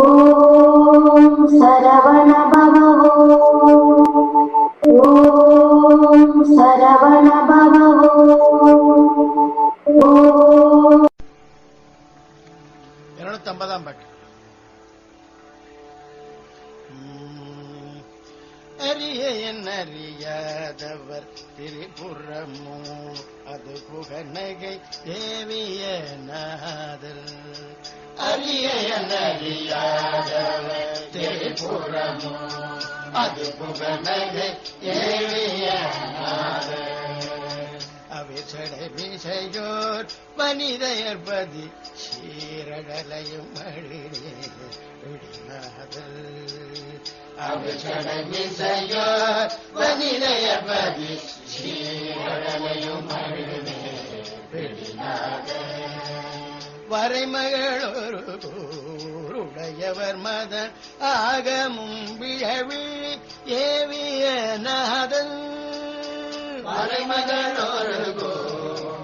ॐ सरवण அறியாதவர் திரிபுரமோ அது புகநகை தேவிய நாதர் அரிய அறியாதவர் திரிபுரமோ அது புகநகை தேவிய நாதர் அவிசடை விசையோர் வனிதையற்பதி சீரடலையும் அழிலே விடினாதல் அவிசடை விசையோர் வரைமகளொரு கூருடையவர் மதன் ஆகமும் விழவிழி ஏவிய நாதன். மறைமகளொரு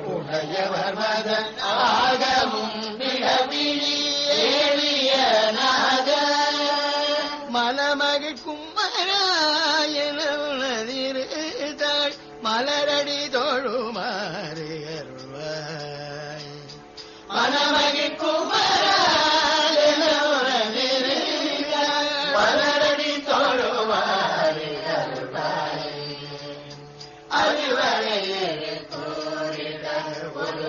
உடையவர் மதன் ஆகமும் விழவிழி ஏ மலமகிழ்க்கும் மராயன உணதிருத்தாள் மலரடி தோழுமாறு அருள்வாய். மனமகிழ்க்கும் மராயன மலரடி தோழுமாறு அருள்வாய். அறிவரையே கோரிடர் ஒரு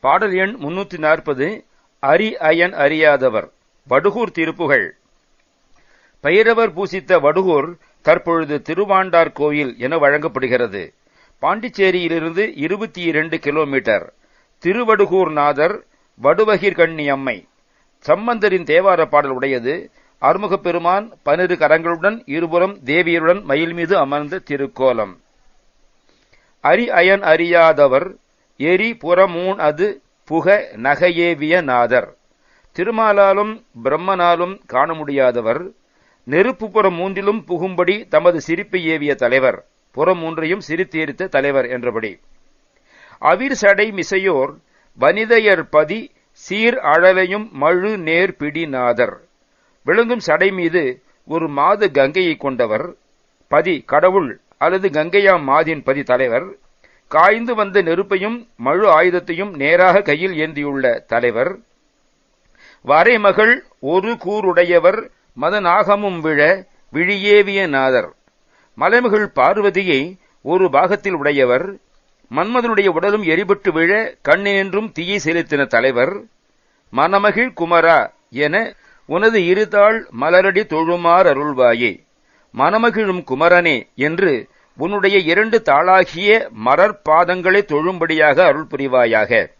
பாடல் எண் முன்னூத்தி நாற்பது அரி அயன் அறியாதவர் வடுகூர் திருப்புகழ் பைரவர் பூசித்த வடுகூர் தற்பொழுது திருவாண்டார் கோயில் என வழங்கப்படுகிறது. பாண்டிச்சேரியிலிருந்து இருபத்தி இரண்டு கிலோமீட்டர். திருவடுகூர் நாதர் வடுவகிர்கண்ணி அம்மை. சம்பந்தரின் தேவார பாடல் உடையது. அருமுகப் பெருமான் பன்னிரு கரங்களுடன் இருபுறம் தேவியருடன் மயில் மீது அமர்ந்த திருக்கோலம். அரி அயன் அறியாதவர் எரி புறமூன் அது புக நகையேவிய நாதர். திருமாலாலும் பிரம்மனாலும் காண முடியாதவர் நெருப்பு புறம் மூன்றிலும் புகும்படி தமது சிரிப்பை ஏவிய தலைவர் புறம் மூன்றையும் சிரித்தீர்த்த தலைவர் என்றபடி. அவிர் சடை மிசையோர் வனிதையர் பதி சீர் அழலையும் மழு நேர் பிடி நாதர். விளங்கும் சடை மீது ஒரு மாது கங்கையை கொண்டவர் பதி கடவுள் அல்லது கங்கையாம் மாதின் பதி தலைவர் காய்ந்து வந்த நெருப்பையும் மழு ஆயுதத்தையும் நேராக கையில் ஏந்தியுள்ள தலைவர் வரைமகள் ஒரு கூருடையவர் மதநாகமும் விழ விழியேவிய நாதர். மலைமகள் பார்வதியை ஒரு பாகத்தில் உடையவர் மன்மதனுடைய உடலும் எரிபட்டு விழ கண்ணினின்றும் தீயை செலுத்தின தலைவர் மணமகிழ் குமரா என உனது இருதாள் மலரடி தொழுமார் அருள்வாயே மணமகிழும் குமரனே என்று உன்னுடைய இரண்டு தாளாகிய மரற்பாதங்களை தொழும்படியாக அருள் புரிவாயாக.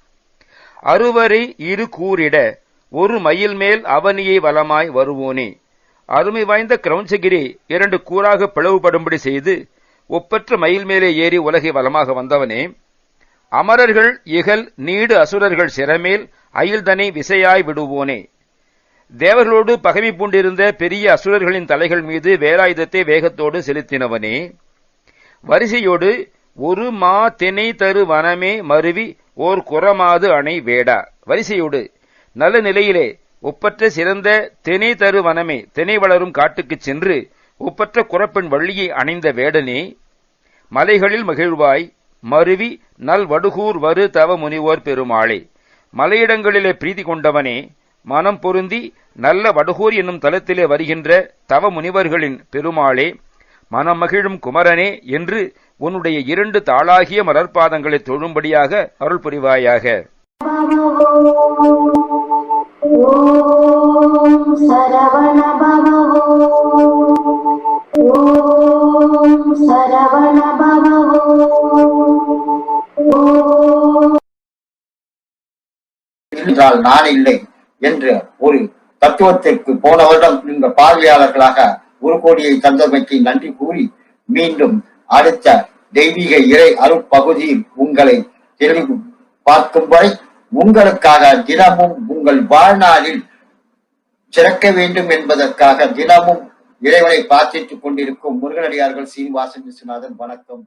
அறுவரை இரு கூறிட ஒரு மயில் மேல் அவனியை வலமாய் வருவோனே. அருமை வாய்ந்த கிரௌஞ்சகிரி இரண்டு கூறாக பிளவுபடும்படி செய்து ஒப்பற்ற மயில் மேலே ஏறி உலகை வளமாக வந்தவனே. அமரர்கள் இகல் நீடு அசுரர்கள் சிறமேல் அயில்தனை விசையாய் விடுவோனே. தேவர்களோடு பகைமை பூண்டிருந்த பெரிய அசுரர்களின் தலைகள் மீது வேலாயுதத்தை வேகத்தோடு செலுத்தினவனே. வரிசையோடு ஒரு மா தினை தரு வனமே மருவி ஓர் குறமாது அணை வேடா. வரிசையோடு நல்ல நிலையிலே ஒப்பற்ற சிறந்த தினை தரு வனமே தினை வளரும் காட்டுக்குச் சென்று ஒப்பற்ற குரப்பெண் வள்ளியை அணைந்த வேடனே மலைகளில் மகிழ்வாய் மருவி நல் வடுகூர் வரு தவ முனிவோர் பெருமாளே. மலையிடங்களிலே பிரீதி கொண்டவனே மனம் பொருந்தி நல்ல வடுகூர் என்னும் தலத்திலே வருகின்ற தவ முனிவர்களின் பெருமாளே மனமகிழும் குமரனே என்று உன்னுடைய இரண்டு தாளாகிய மலர்பாதங்களை தொழும்படியாக அருள் புரிவாயாக என்றால் நான் இல்லை என்று ஒரு தத்துவத்திற்கு போன இந்த பார்வையாளர்களாக ஒரு கோடியை தந்தமைக்கு நன்றி கூறி மீண்டும் அடுத்த தெய்வீக இறை அருட்பகுதியில் உங்களை தெளிவு பார்க்கும் வரை உங்களுக்காக தினமும் உங்கள் வாழ்நாளில் சிறக்க வேண்டும் என்பதற்காக தினமும் இறைவனை பிரார்த்தித்துக் கொண்டிருக்கும் முருகனடியார்கள் சீனிவாசன் விஸ்வநாதன். வணக்கம்.